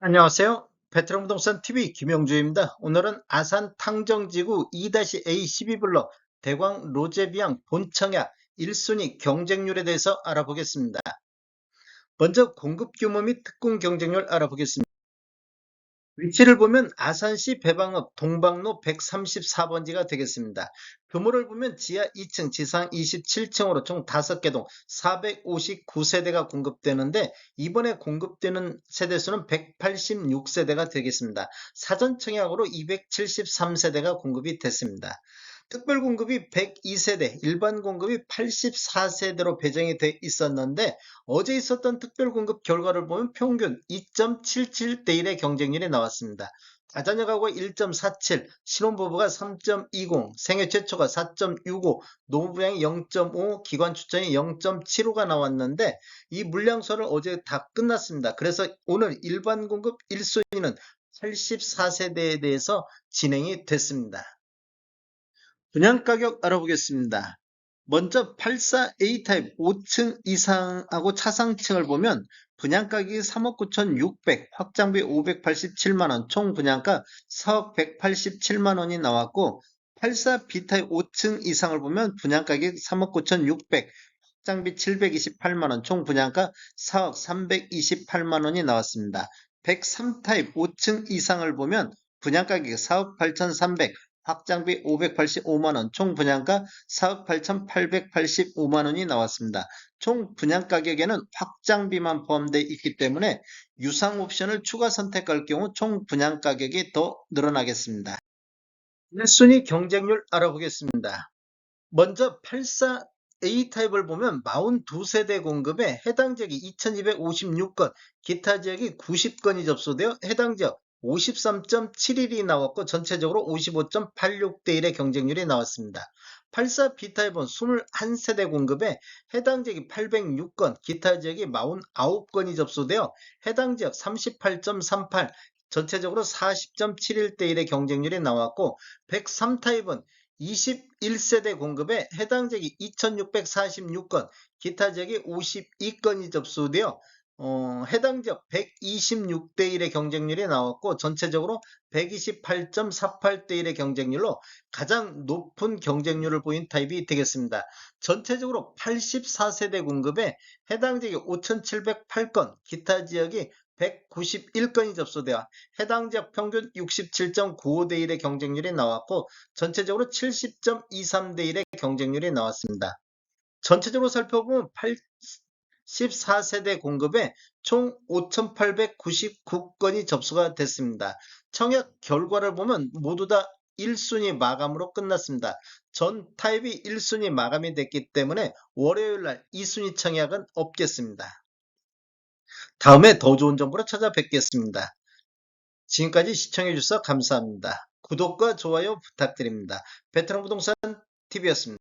안녕하세요. 베트남 부동산 TV 김영주입니다. 오늘은 아산 탕정지구 2-A 12블럭 대광 로제비앙 본청약 1순위 경쟁률에 대해서 알아보겠습니다. 먼저 공급 규모 및 특공 경쟁률 알아보겠습니다. 위치를 보면 아산시 배방읍 동방로 134번지가 되겠습니다. 규모를 보면 지하 2층, 지상 27층으로 총 5개 동 459세대가 공급되는데 이번에 공급되는 세대수는 186세대가 되겠습니다. 사전 청약으로 273세대가 공급이 됐습니다. 특별 공급이 102세대, 일반 공급이 84세대로 배정이 돼 있었는데 어제 있었던 특별 공급 결과를 보면 평균 2.77대 1의 경쟁률이 나왔습니다. 다자녀 가구가 1.47, 신혼부부가 3.20, 생애 최초가 4.65, 노부부양이 0.5, 기관 추천이 0.75가 나왔는데 이 물량서를 어제 다 끝났습니다. 그래서 오늘 일반 공급 1순위는 84세대에 대해서 진행이 됐습니다. 분양가격 알아보겠습니다. 먼저 84A 타입 5층 이상하고 차상층을 보면 분양가격이 3억 9,600, 확장비 587만원, 총 분양가 4억 187만원이 나왔고 84B 타입 5층 이상을 보면 분양가격 3억 9,600, 확장비 728만원, 총 분양가 4억 328만원이 나왔습니다. 103 타입 5층 이상을 보면 분양가격 4억 8,300, 확장비 585만원, 총 분양가 4억 8,885만원이 나왔습니다. 총 분양 가격에는 확장비만 포함되어 있기 때문에 유상 옵션을 추가 선택할 경우 총 분양 가격이 더 늘어나겠습니다. 1순위 경쟁률 알아보겠습니다. 먼저 84 A 타입을 보면 42세대 공급에 해당 지역이 2256건, 기타 지역이 90건이 접수되어 해당 지역 53.71이 나왔고 전체적으로 55.86대 1의 경쟁률이 나왔습니다. 84 B타입은 21세대 공급에 해당 지역이 806건, 기타 지역이 49건이 접수되어 해당 지역 38.38, 전체적으로 40.71대 1의 경쟁률이 나왔고 103 타입은 21세대 공급에 해당 지역이 2646건, 기타 지역이 52건이 접수되어 어, 해당 지역 126대 1의 경쟁률이 나왔고 전체적으로 128.48대 1의 경쟁률로 가장 높은 경쟁률을 보인 타입이 되겠습니다. 전체적으로 84세대 공급에 해당 지역이 5,708건, 기타 지역이 191건이 접수되어 해당 지역 평균 67.95대 1의 경쟁률이 나왔고 전체적으로 70.23대 1의 경쟁률이 나왔습니다. 전체적으로 살펴보면 14세대 공급에 총 5,899건이 접수가 됐습니다. 청약 결과를 보면 모두 다 1순위 마감으로 끝났습니다. 전 타입이 1순위 마감이 됐기 때문에 월요일 날 2순위 청약은 없겠습니다. 다음에 더 좋은 정보로 찾아뵙겠습니다. 지금까지 시청해주셔서 감사합니다. 구독과 좋아요 부탁드립니다. 베트남 부동산 TV였습니다.